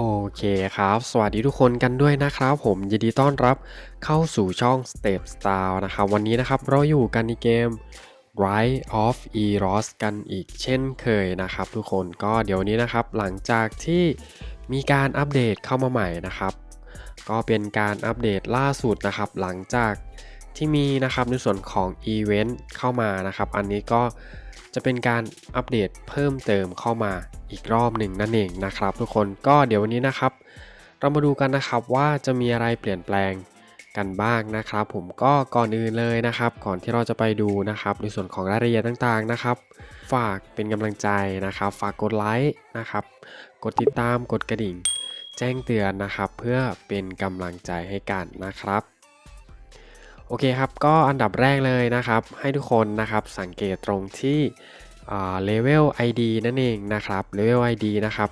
โอเคครับ สวัสดีทุกคนกันด้วยนะครับ ผมยินดีต้อนรับเข้าสู่ช่อง Step Style นะครับวันนี้นะครับเราอยู่กันในเกม Rise of Eros กันอีกเช่นเคยนะครับทุกคนก็เดี๋ยวนี้นะครับหลังจากที่มีการอัปเดตเข้ามาใหม่นะครับ ก็เป็นการอัปเดตล่าสุดนะครับ หลังจากที่มีนะครับในส่วนของอีเวนต์เข้ามานะครับ อันนี้ก็ จะเป็นการอัปเดตเพิ่มเติมเข้ามาอีกรอบหนึ่งนั่นเองนะครับ ทุกคนก็เดี๋ยววันนี้นะครับ เรามาดูกันนะครับว่าจะมีอะไรเปลี่ยนแปลงกันบ้างนะครับ ผมก็ก่อนอื่นเลยนะครับ ก่อนที่เราจะไปดูนะครับ ในส่วนของรายละเอียดต่างๆนะครับ ฝากเป็นกำลังใจนะครับ ฝากกดไลค์นะครับ กดติดตามกดกระดิ่ง แจ้งเตือนนะครับ เพื่อเป็นกำลังใจให้กันนะครับ โอเคครับ ก็อันดับแรกเลยนะครับ ให้ทุกคนนะครับสังเกตตรงที่เลเวล ID นั่นเองนะครับเลเวล ID นะครับ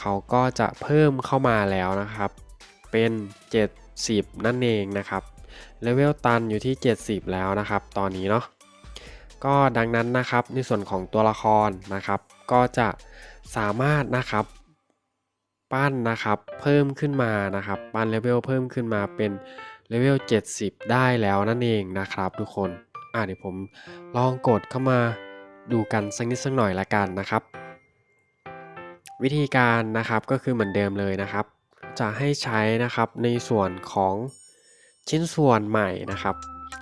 เขาก็จะเพิ่มเข้ามาแล้วนะครับ เป็น 70 นั่นเองนะครับเลเวลตันอยู่ที่ 70 แล้วนะครับ ตอนนี้เนาะก็ดังนั้นนะครับในส่วนของตัวละครนะครับ ก็จะสามารถนะครับ ปั้นนะครับเพิ่มขึ้นมานะครับ ปั้นเลเวลเพิ่มขึ้นมาเป็น เลเวล 70 ได้แล้วนั่นเองนะครับทุกคน อะเดี๋ยวผมลองกดเข้ามาดูกันสักนิดสักหน่อยละกันนะครับ วิธีการนะครับก็คือเหมือนเดิมเลยนะครับ จะให้ใช้นะครับในส่วนของชิ้นส่วนใหม่นะครับ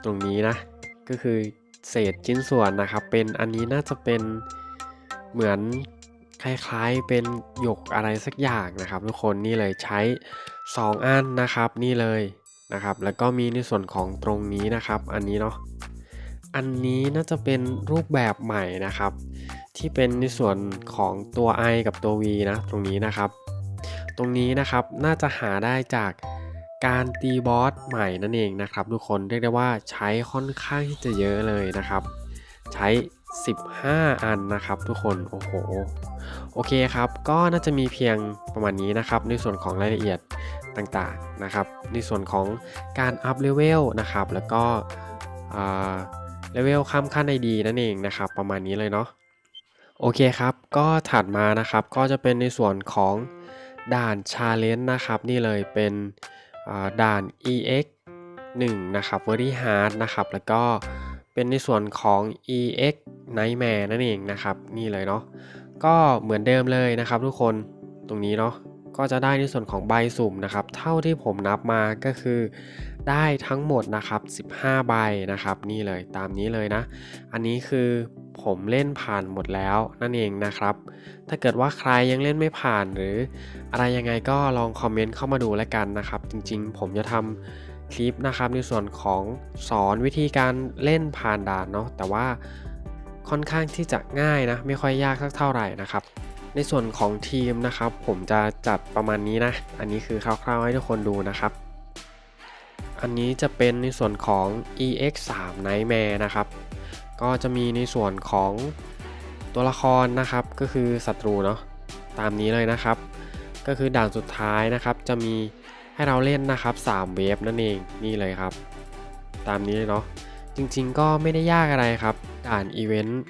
ตรงนี้นะก็คือเศษชิ้นส่วนนะครับ เป็นอันนี้น่าจะเป็นเหมือนคล้ายๆเป็นหยกอะไรสักอย่างนะครับ ทุกคนนี่เลยใช้ 2 อันนะครับ นี่เลย นะครับ แล้วก็มีในส่วนของตรงนี้นะครับ อันนี้เนาะ อันนี้น่าจะเป็นรูปแบบใหม่นะครับ ที่เป็นในส่วนของตัว i กับตัว v นะตรงนี้นะครับ ตรงนี้นะครับน่าจะหาได้จากการตีบอสใหม่นั่นเองนะครับ ทุกคนเรียกได้ว่าใช้ค่อนข้างที่จะเยอะเลยนะครับ ใช้ 15 อันนะครับทุกคนโอ้โหโอเคครับ ก็น่าจะมีเพียงประมาณนี้นะครับ ในส่วนของรายละเอียด ต่างๆนะครับในส่วนของการอัพเลเวลนะครับแล้วก็เลเวลข้ามขั้นไอดีนั่นเองนะครับประมาณนี้เลยเนาะโอเคครับ ก็ถัดมานะครับก็จะเป็นในส่วนของด่าน Challenge นะครับ นี่เลยเป็นด่าน EX 1นะครับ Very Hard นะครับแล้วก็เป็นในส่วนของ EX Nightmare นั่นเองนะครับ นี่เลยเนาะก็เหมือนเดิมเลยนะครับทุกคนตรงนี้เนาะ ก็จะได้ในส่วนของใบสุ่มนะครับ เท่าที่ผมนับมาก็คือได้ทั้งหมดนะครับ 15 ใบนะครับ นี่เลยตามนี้เลยนะ อันนี้คือผมเล่นผ่านหมดแล้วนั่นเองนะครับ ถ้าเกิดว่าใครยังเล่นไม่ผ่านหรือ อะไรยังไงก็ลองคอมเมนต์เข้ามาดูแล้วกันนะครับ จริงๆ ผมจะทำคลิปนะครับในส่วนของสอนวิธีการเล่นผ่านด่านเนาะแต่ว่าค่อนข้างที่จะง่ายนะ ไม่ค่อยยากสักเท่าไหร่นะครับ ในส่วนของทีมนะครับ ผมจะจัดประมาณนี้นะ อันนี้คือคร่าวๆให้ทุกคนดูนะครับ อันนี้จะเป็นในส่วนของ EX3 Nightmare นะครับ ก็จะมีในส่วนของตัวละครนะครับ ก็คือศัตรูเนาะตามนี้เลยนะครับ ก็คือด่านสุดท้ายนะครับ จะมีให้เราเล่นนะครับ 3 เวฟนั่นเองนี่เลยครับ ตามนี้เลยเนาะจริงๆก็ไม่ได้ยากอะไรครับ ด่านอีเวนต์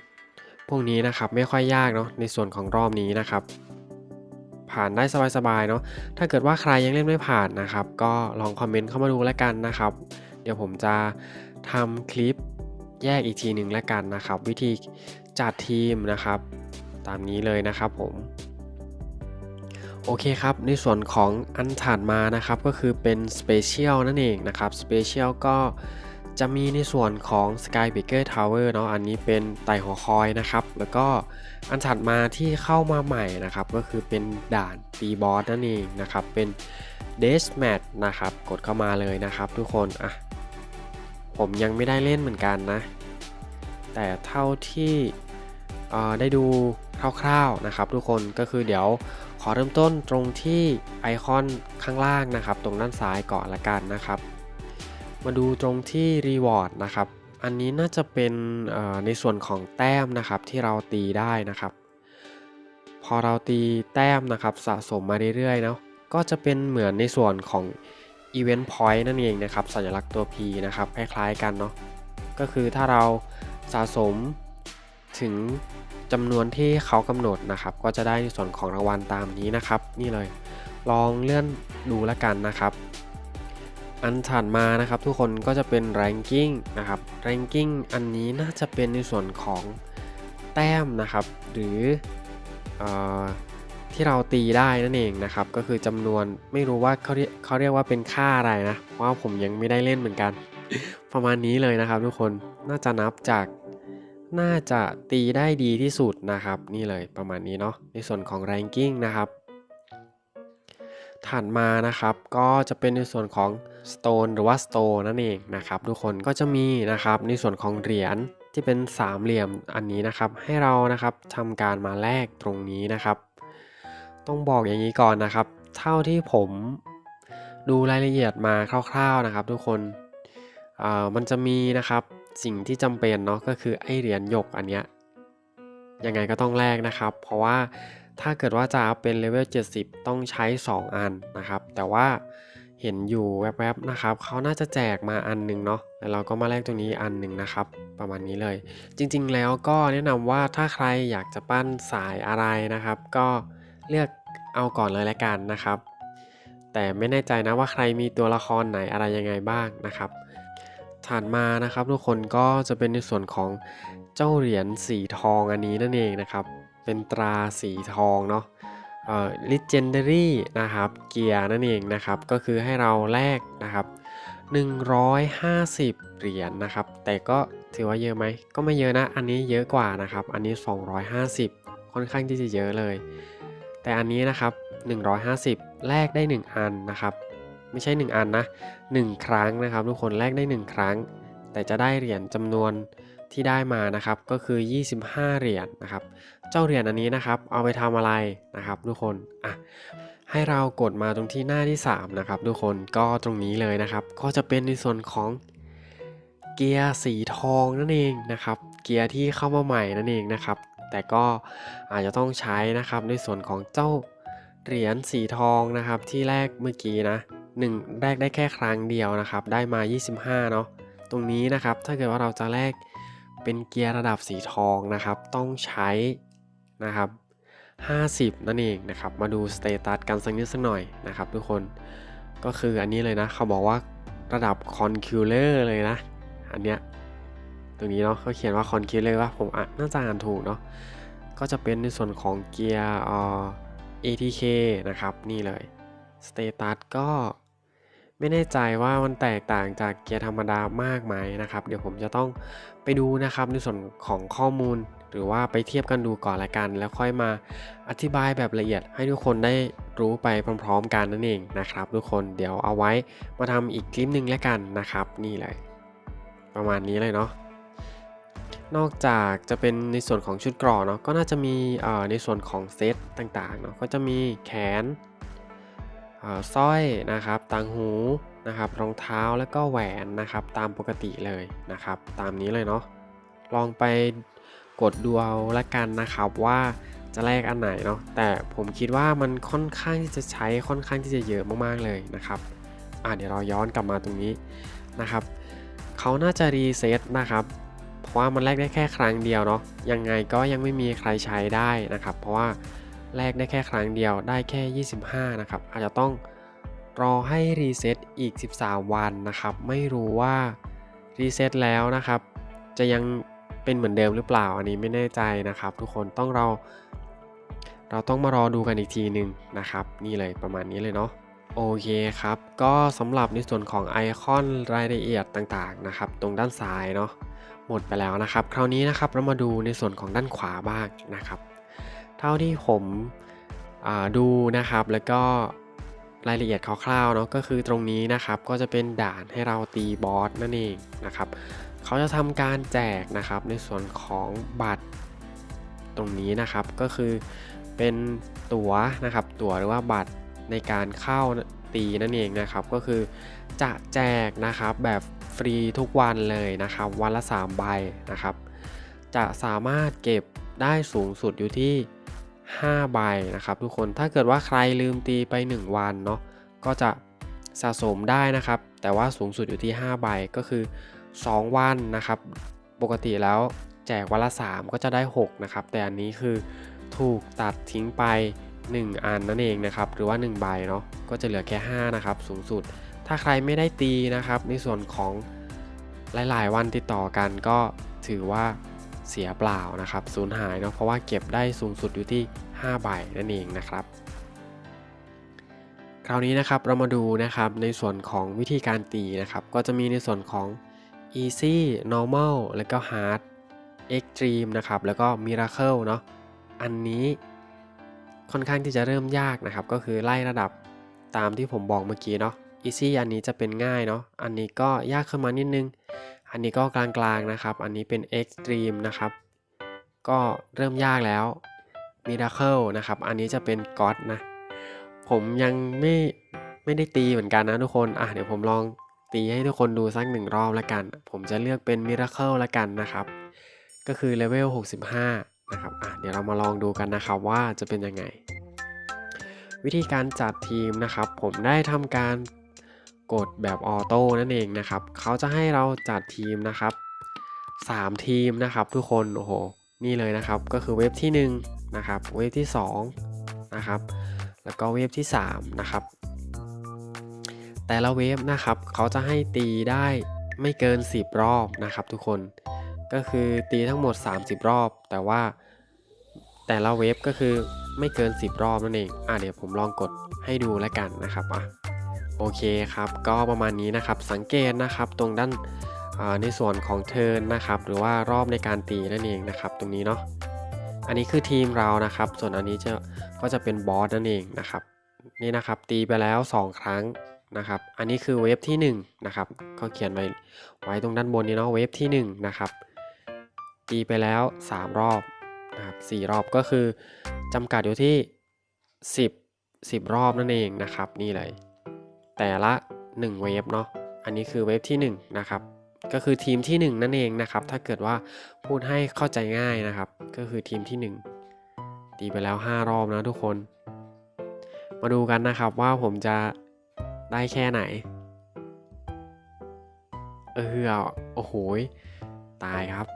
พวกนี้นะครับไม่ค่อยยากเนาะในส่วนของรอบนี้นะครับ ผ่านได้สบายๆเนาะถ้าเกิดว่าใครยังเล่นไม่ผ่านนะครับ ก็ลองคอมเมนต์เข้ามาดูแล้วกันนะครับ เดี๋ยวผมจะทำคลิปแยกอีกทีหนึ่งแล้วกันนะครับ วิธีจัดทีมนะครับ ตามนี้เลยนะครับผมโอเคครับ ในส่วนของอันถัดมานะครับก็คือเป็น Special นั่นเองนะครับ Special ก็ จะมีในส่วนของ Sky Breaker Tower เนาะอันนี้เป็นไต่หัวคอยนะครับ แล้วก็อันถัดมาที่เข้ามาใหม่นะครับ ก็คือเป็นด่านตีบอสนั่นเองนะครับ เป็น Death Match นะครับ กดเข้ามาเลยนะครับทุกคนอะผมยังไม่ได้เล่นเหมือนกันนะ แต่เท่าที่ได้ดูคร่าวๆนะครับทุกคนก็คือเดี๋ยวขอเริ่มต้นตรงที่ไอคอนข้างล่างนะครับ ตรงด้านซ้ายก่อนละกันนะครับ มาดูตรงที่รีวอร์ดนะครับ อันนี้น่าจะเป็นในส่วนของแต้มนะครับที่เราตีได้นะครับ พอเราตีแต้มนะครับสะสมมาเรื่อยๆเนาะก็จะเป็นเหมือนในส่วนของ Event Point นั่นเองนะครับ สัญลักษณ์ตัว P นะครับคล้ายๆกันเนาะก็คือถ้าเราสะสมถึงจำนวนที่เขากำหนดนะครับ ก็จะได้ในส่วนของรางวัลตามนี้นะครับ นี่เลย ลองเลื่อนดูแล้วกันนะครับ อันถัดมานะครับทุกคนก็จะเป็น ranking นะครับ ranking อันนี้น่าจะเป็นในส่วนของแต้มนะครับ หรืออที่เราตีได้นั่นเองนะครับ ก็คือจำนวนไม่รู้ว่าเขาเรียกเขาเรียกว่าเป็นค่าอะไรนะเพราะว่าผมยังไม่ได้เล่นเหมือนกัน ประมาณนี้เลยนะครับ ทุกคนน่าจะนับจากน่าจะตีได้ดีที่สุดนะครับ นี่เลยประมาณนี้เนาะในส่วนของ ranking นะครับถัดมานะครับก็จะเป็นในส่วนของ Stone หรือว่า Store นั่นเองนะครับทุกคนก็จะมีนะครับในส่วนของเหรียญที่เป็นสามเหลี่ยมอันนี้นะครับ ให้เรานะครับทำการมาแลกตรงนี้นะครับ ต้องบอกอย่างนี้ก่อนนะครับ เท่าที่ผมดูรายละเอียดมาคร่าวๆนะครับ ทุกคนมันจะมีนะครับสิ่งที่จำเป็นเนาะก็คือไอเหรียญหยกอันเนี้ยยังไงก็ต้องแลกนะครับ เพราะว่าถ้าเกิดว่าจะเอาเป็นเลเวล70 ต้องใช้ 2 อันนะครับ แต่ว่า เห็นอยู่แวบๆนะครับเขาน่าจะแจกมาอันหนึ่งเนาะแล้วเราก็มาแลกตรงนี้อันหนึ่งนะครับ ประมาณนี้เลย จริงๆแล้วก็แนะนำว่าถ้าใครอยากจะปั้นสายอะไรนะครับ ก็เลือกเอาก่อนเลยละกันนะครับ แต่ไม่แน่ใจนะว่าใครมีตัวละครไหนอะไรยังไงบ้างนะครับถัดมานะครับ ทุกคนก็จะเป็นในส่วนของเจ้าเหรียญสีทองอันนี้นั่นเองนะครับ เป็นตราสีทองเนาะ เอ่อ legendary นะครับเกียร์นั่นเองนะครับก็คือให้เราแลกนะครับ150 เหรียญนะครับ แต่ก็ถือว่าเยอะไหมก็ไม่เยอะนะ อันนี้เยอะกว่านะครับ อันนี้ 250 ค่อนข้างที่จะเยอะเลย แต่อันนี้นะครับ 150 แลกได้ 1 อันนะครับ ไม่ใช่ 1 อันนะ 1 ครั้งนะครับ ทุกคนแลกได้ 1 ครั้ง แต่จะได้เหรียญจำนวน ที่ได้มานะครับก็คือ 25 เหรียญนะครับ เจ้าเหรียญอันนี้นะครับเอาไปทำอะไรนะครับทุกคนอะให้เรากดมาตรงที่หน้าที่ 3 นะครับ ทุกคนก็ตรงนี้เลยนะครับ ก็จะเป็นในส่วนของเกียร์สีทองนั่นเองนะครับ เกียร์ที่เข้ามาใหม่นั่นเองนะครับ แต่ก็อาจจะต้องใช้นะครับในส่วนของเจ้าเหรียญสีทองนะครับ ที่แรกเมื่อกี้นะหนึ่งแรกได้แค่ครั้งเดียวนะครับ ได้มา 25 เนาะตรงนี้นะครับ ถ้าเกิดว่าเราจะแลก เป็นเกียร์ระดับสีทองนะครับ ต้องใช้นะครับ50 นั่นเองนะครับ มาดูสเตตัสกันสักนิดสักหน่อยนะครับทุกคน ก็คืออันนี้เลยนะ เขาบอกว่าระดับคอนคิวเลอร์เลยนะ อันเนี้ย ตรงนี้เนาะเขาเขียนว่าคอนคิวเลอร์ว่าผมอะน่าจะอ่านถูกเนาะ ก็จะเป็นในส่วนของเกียร์เอ่อ ATK นะครับ นี่เลย สเตตัสก็ ไม่แน่ใจว่ามันแตกต่างจากเกียร์ธรรมดามากไหมนะครับ เดี๋ยวผมจะต้องไปดูนะครับในส่วนของข้อมูล หรือว่าไปเทียบกันดูก่อนละกัน แล้วค่อยมาอธิบายแบบละเอียดให้ทุกคนได้รู้ไปพร้อมๆกันนั่นเองนะครับ ทุกคนเดี๋ยวเอาไว้มาทำอีกคลิปหนึ่งแล้วกันนะครับ นี่เลย ประมาณนี้เลยเนาะนอกจากจะเป็นในส่วนของชุดเกรอเนาะก็น่าจะมีเอ่อในส่วนของเซตต่างๆเนาะก็จะมีแขน สร้อยนะครับต่างหูนะครับ รองเท้าแล้วก็แหวนนะครับ ตามปกติเลยนะครับ ตามนี้เลยเนาะลองไปกดดูเอาละกันนะครับว่าจะแลกอันไหนเนาะแต่ผมคิดว่ามันค่อนข้างที่จะใช้ค่อนข้างที่จะเยอะมากๆเลยนะครับอะเดี๋ยวเราย้อนกลับมาตรงนี้นะครับเขาน่าจะรีเซ็ตนะครับเพราะว่ามันแลกได้แค่ครั้งเดียวเนาะยังไงก็ยังไม่มีใครใช้ได้นะครับ เพราะว่า แลกได้แค่ครั้งเดียวได้แค่ 25 นะครับ อาจจะต้องรอให้รีเซ็ตอีก 13 วันนะครับ ไม่รู้ว่ารีเซ็ตแล้วนะครับ จะยังเป็นเหมือนเดิมหรือเปล่า อันนี้ไม่แน่ใจนะครับ ทุกคนต้องเรา เราต้องมารอดูกันอีกทีหนึ่งนะครับ นี่เลยประมาณนี้เลยเนาะโอเคครับ ก็สำหรับในส่วนของไอคอนรายละเอียดต่างๆนะครับ ตรงด้านซ้ายเนาะหมดไปแล้วนะครับ คราวนี้นะครับเรามาดูในส่วนของด้านขวาบ้างนะครับ ท่าที่ผมดูนะครับ แล้วก็รายละเอียดคร่าวๆเนาะก็คือตรงนี้นะครับก็จะเป็นด่านให้เราตีบอสนั่นเองนะครับเขาจะทำการแจกนะครับในส่วนของบัตรตรงนี้นะครับก็คือเป็นตั๋วนะครับ ตั๋วหรือว่าบัตรในการเข้าตีนั่นเองนะครับ ก็คือจะแจกนะครับแบบฟรีทุกวันเลยนะครับ วันละ 3 ใบนะครับ จะสามารถเก็บได้สูงสุดอยู่ที่ 5 ใบนะครับทุกคนถ้าเกิดว่าใครลืมตีไป 1 วันเนาะก็จะสะสมได้นะครับ แต่ว่าสูงสุดอยู่ที่ 5 ใบก็คือ 2 วันนะครับ ปกติแล้วแจกวันละ 3 ก็จะได้ 6 นะครับ แต่อันนี้คือถูกตัดทิ้งไป 1 อันนั่นเองนะครับ หรือว่า 1 ใบเนาะก็จะเหลือแค่ 5 นะครับ สูงสุด ถ้าใครไม่ได้ตีนะครับ ในส่วนของหลาย ๆ วันติดต่อกันก็ถือว่า เสียเปล่านะครับสูญหายเนาะเพราะว่าเก็บได้สูงสุดอยู่ที่ 5 ใบนั่นเองนะครับ คราวนี้นะครับเรามาดูนะครับในส่วนของวิธีการตีนะครับ ก็จะมีในส่วนของ easy normal แล้วก็ hard extreme นะครับแล้วก็ miracle เนาะอันนี้ค่อนข้างที่จะเริ่มยากนะครับ ก็คือไล่ระดับตามที่ผมบอกเมื่อกี้เนาะ easy อันนี้จะเป็นง่ายเนาะอันนี้ก็ยากขึ้นมานิดนึง อันนี้ก็กลางๆนะครับ อันนี้เป็น extreme นะครับ ก็เริ่มยากแล้ว miracle นะครับ อันนี้จะเป็น god นะ ผมยังไม่ไม่ได้ตีเหมือนกันนะทุกคน อะเดี๋ยวผมลองตีให้ทุกคนดูสักหนึ่งรอบล้วกัน ผมจะเลือกเป็น Miracle ล้วกันนะครับ ก็คือเลเวล 65 นะครับ อะเดี๋ยวเรามาลองดูกันนะครับว่าจะเป็นยังไง วิธีการจัดทีมนะครับ ผมได้ทำการ กดแบบออโต้นั่นเองนะครับเขาจะให้เราจัดทีมนะครับ 3 ทีมนะครับทุกคนโอ้โหนี่เลยนะครับก็คือเว็บที่1นะครับเว็บที่2นะครับแล้วก็เวฟที่3นะครับแต่ละเวฟนะครับเขาจะให้ตีได้ไม่เกิน 10 รอบนะครับ ทุกคนก็คือตีทั้งหมด 30 รอบ แต่ว่าแต่ละเวฟก็คือไม่เกิน 10 รอบนั่นเองอะเดี๋ยวผมลองกดให้ดูแล้วกันนะครับอะ โอเคครับก็ประมาณนี้นะครับสังเกตนะครับตรงด้านในส่วนของเทิร์นนะครับ หรือว่ารอบในการตีนั่นเองนะครับ ตรงนี้เนาะอันนี้คือทีมเรานะครับ ส่วนอันนี้จะก็จะเป็นบอสนั่นเองนะครับนี่นะครับตีไปแล้ว 2 ครั้งนะครับ อันนี้คือเวฟที่1นะครับก็เขียนไว้ไว้ตรงด้านบนนี้เนาะเวฟที่1นะครับตีไปแล้ว 3 รอบนะครับสรอบก็คือจำกัดอยู่ที่ 10 10 รอบนั่นเองนะครับ นี่เลย แต่ละ 1 เวฟเนาะอันนี้คือเวฟที่1นะครับก็คือทีมที่ 1 นั่นเองนะครับ ถ้าเกิดว่าพูดให้เข้าใจง่ายนะครับ ก็คือทีมที่ 1 ตีไปแล้ว 5 รอบนะทุกคน มาดูกันนะครับว่าผมจะได้แค่ไหน เออโอ้โหตายครับ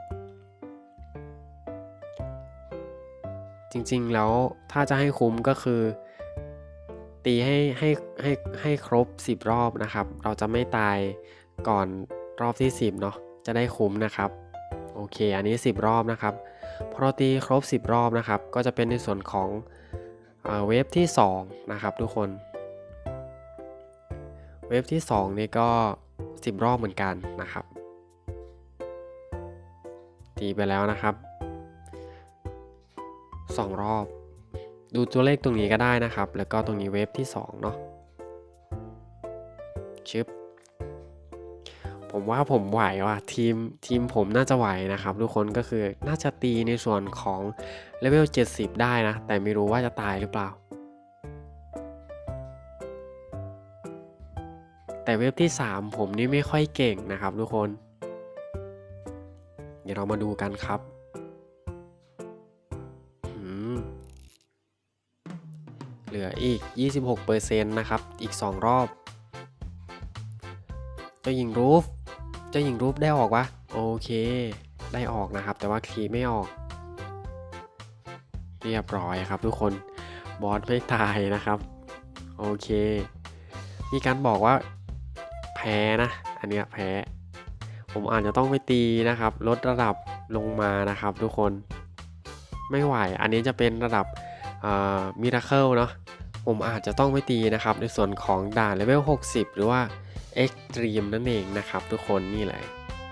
จริงๆแล้วถ้าจะให้คุ้มก็คือ ตีให้ให้ให้ให้ครบ 10 รอบนะครับ เราจะไม่ตายก่อนรอบที่ 10เนาะจะได้คุ้มนะครับโอเค อันนี้ 10 รอบนะครับพอเราตีครบ 10 รอบนะครับ ก็จะเป็นในส่วนของเวฟที่2นะครับทุกคนเวฟที่2นี่ก็ 10 รอบเหมือนกันนะครับ ตีไปแล้วนะครับ 2 รอบ ดูตัวเลขตรงนี้ก็ได้นะครับ แล้วก็ตรงนี้เวฟที่ 2 เนาะชึบผมว่าผมไหวว่ะทีมทีมผมน่าจะไหวนะครับ ทุกคนก็คือน่าจะตีในส่วนของเลเวล 70 ได้นะ แต่ไม่รู้ว่าจะตายหรือเปล่า แต่เว็บที่ 3 ผมนี่ไม่ค่อยเก่งนะครับทุกคน เดี๋ยวเรามาดูกันครับ เหลืออีก 26%นะครับ อีก 2 รอบ เจ้าหญิงรูฟ เจ้าหญิงรูปได้ออกวะ โอเค ได้ออกนะครับ แต่ว่าคีไม่ออก เรียบร้อยครับทุกคน บอสไม่ตายนะครับ โอเค มีการบอกว่า แพ้นะ อันนี้แพ้ ผมอาจจะต้องไปตีนะครับ ลดระดับลงมานะครับทุกคน ไม่ไหว อันนี้จะเป็นระดับมิราเคิลเนาะ ผมอาจจะต้องไปตีนะครับ ในส่วนของด่านเลเวล 60 หรือว่า Extreme นั่นเองนะครับ ทุกคนนี่แหละ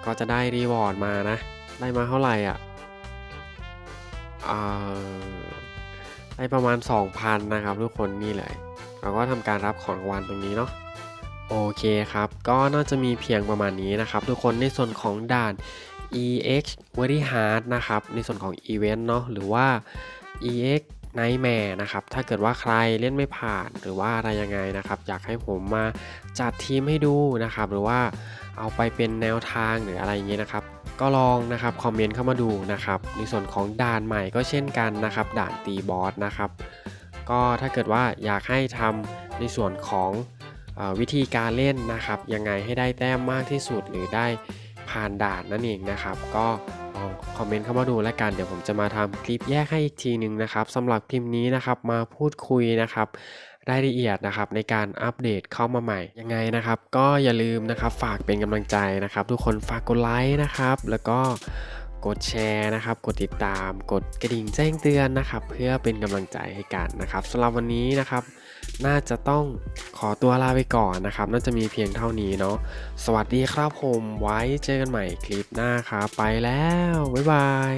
ก็จะได้รีวอร์ดมานะ ได้มาเท่าไหร่อะได้ประมาณ 2,000 นะครับ ทุกคนนี่แหละเราก็ทำการรับของรางวัลตรงนี้เนาะโอเคครับ ก็น่าจะมีเพียงประมาณนี้นะครับ ทุกคนในส่วนของด่าน EX Very Hard นะครับ ในส่วนของ Event เนาะหรือว่า EX ไนท์แมร์นะครับ ถ้าเกิดว่าใครเล่นไม่ผ่านหรือว่าอะไรยังไงนะครับ อยากให้ผมมาจัดทีมให้ดูนะครับ หรือว่าเอาไปเป็นแนวทางหรืออะไรอย่างเงี้ยนะครับ ก็ลองนะครับคอมเมนต์เข้ามาดูนะครับ ในส่วนของด่านใหม่ก็เช่นกันนะครับ ด่านตีบอสนะครับ ก็ถ้าเกิดว่าอยากให้ทำในส่วนของอวิธีการเล่นนะครับ ยังไงให้ได้แต้มมากที่สุดหรือได้ ผ่านด่านนั่นเองนะครับ ก็ลองคอมเมนต์เข้ามาดูแล้วกัน เดี๋ยวผมจะมาทำคลิปแยกให้อีกทีหนึ่งนะครับสำหรับคลิปนี้นะครับมาพูดคุยนะครับรายละเอียดนะครับในการอัปเดตเข้ามาใหม่ ยังไงนะครับ ก็อย่าลืมนะครับฝากเป็นกำลังใจนะครับ ทุกคนฝากกดไลค์นะครับ แล้วก็กดแชร์นะครับ กดติดตาม กดกระดิ่งแจ้งเตือนนะครับ เพื่อเป็นกำลังใจให้กันนะครับสำหรับวันนี้นะครับ น่าจะต้องขอตัวลาไปก่อนนะครับ น่าจะมีเพียงเท่านี้เนาะ สวัสดีครับผม ไว้เจอกันใหม่คลิปหน้าครับ ไปแล้ว บ๊ายบาย